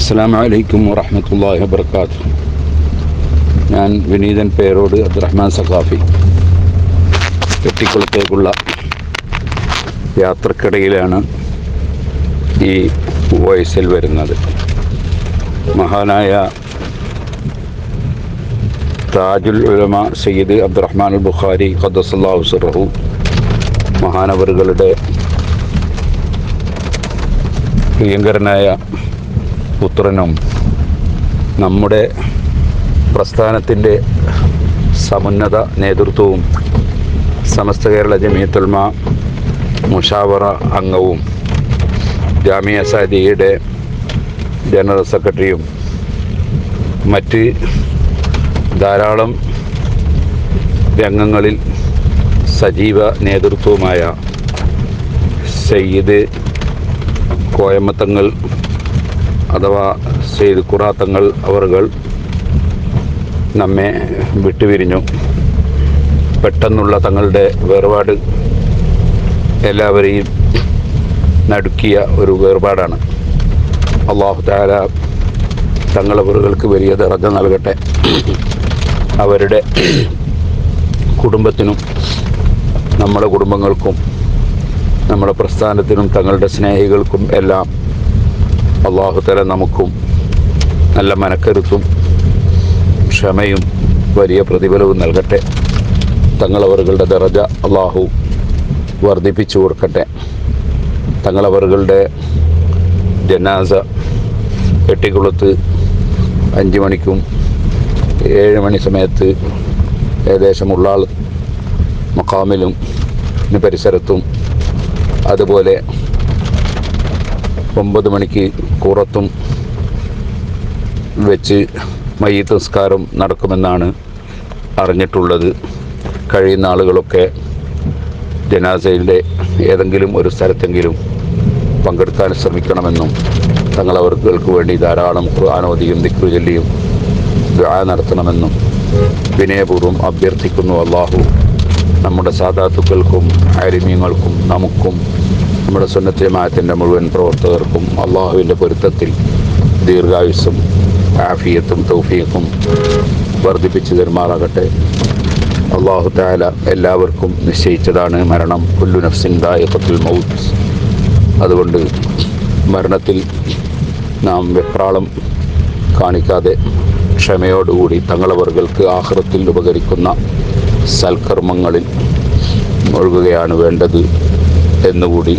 അസ്സാം വലൈക്കും വറഹമത്തല്ലാഹി വബർക്കാത്തു ഞാൻ വിനീതൻ പേരോട് അബ്ദുറഹ്മാൻ സഖാഫി കെട്ടിക്കുളത്തേക്കുള്ള യാത്രക്കിടയിലാണ് ഈ വോയിസിൽ വരുന്നത്. മഹാനായ താജുൽ ഉലമ സയ്യിദ് അബ്ദുറഹ്മാൻ അൽ ബുഖാരി ഖദ്ദസല്ലാഹു സുറഹു മഹാനവറുകളുടെ പ്രിയങ്കരനായ പുത്രനും നമ്മുടെ പ്രസ്ഥാനത്തിന്റെ സമുന്നത നേതൃത്വവും സമസ്ത കേരള ജമീത്തുൽമ മുഷാവറ അംഗവും ജാമിയ സാദിയുടെ ജനറൽ സെക്രട്ടറിയും മറ്റ് ധാരാളം രംഗങ്ങളിൽ സജീവ നേതൃത്വവുമായ സയ്യിദ് കോയമ്മത്തങ്ങൾ അഥവാ സെയ്ദ് ഖുറാത്തങ്ങൾ അവറുകൾ നമ്മെ വിട്ടുപിരിഞ്ഞു. പെട്ടെന്നുള്ള തങ്ങളുടെ വേർപാട് എല്ലാവരെയും നടുക്കിയ ഒരു വേർപാടാണ്. അള്ളാഹു താല തങ്ങളവറുകൾക്ക് വലിയ ദറജ നൽകട്ടെ. അവരുടെ കുടുംബത്തിനും നമ്മുടെ കുടുംബങ്ങൾക്കും നമ്മുടെ പ്രസ്ഥാനത്തിനും തങ്ങളുടെ സ്നേഹികൾക്കും എല്ലാം അള്ളാഹുതല നമുക്കും നല്ല മനക്കരുത്തും ക്ഷമയും വലിയ പ്രതിഫലവും നൽകട്ടെ. തങ്ങളവറുകളുടെ ദറജ അള്ളാഹു വർദ്ധിപ്പിച്ചു കൊടുക്കട്ടെ. തങ്ങളവറുകളുടെ ജനാസ കെട്ടിക്കുളത്ത് അഞ്ച് മണിക്കും ഏഴ് മണി സമയത്ത് ഏകദേശം ഉള്ളാൾ മക്കാമിലും പരിസരത്തും അതുപോലെ ഒമ്പത് മണിക്ക് കൂറത്തും വെച്ച് മയ്യത്ത് സംസ്കാരം നടക്കുമെന്നാണ് അറിഞ്ഞിട്ടുള്ളത്. കഴിയുന്ന ആളുകളൊക്കെ ജനാസയിലെ ഏതെങ്കിലും ഒരു സ്ഥലത്തെങ്കിലും പങ്കെടുക്കാൻ ശ്രമിക്കണമെന്നും തങ്ങളവർക്ക് വേണ്ടി ധാരാളം ഖുർആാനോദിയും ദിക്രു ചൊല്ലിയും ദുആ നടത്തണമെന്നും വിനയപൂർവം അഭ്യർത്ഥിക്കുന്നു അള്ളാഹു നമ്മുടെ സാധാത്തുക്കൾക്കും ആരിമ്യങ്ങൾക്കും നമുക്കും നമ്മുടെ സുന്നത്തി ജമാഅത്തിന്റെ മുഴുവൻ പ്രവർത്തകർക്കും അള്ളാഹുവിന്റെ പൊരുത്തത്തിൽ ദീർഘായുസ്സും ആഫിയത്തും തൗഫീഖും വർദ്ധിപ്പിച്ചു തെരുമാറാകട്ടെ. അള്ളാഹു താല എല്ലാവർക്കും നിശ്ചയിച്ചതാണ് മരണം. കുല്ലു നഫ്സിൻ ദായത്തിൽ മൗത്ത്. അതുകൊണ്ട് മരണത്തിൽ നാം വെപ്രാളം കാണിക്കാതെ ക്ഷമയോടുകൂടി തങ്ങളവർക്ക് ആഹ്റത്തിൽ ഉപകരിക്കുന്ന സൽക്കർമ്മങ്ങളിൽ മുഴുകുകയാണ് വേണ്ടത്. എന്നുകൂടി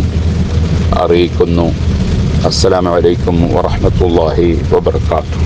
അറിയിക്കുന്നു. അസ്സലാമലൈക്കും വറഹമത്തല്ലാഹി വബർക്കാത്തു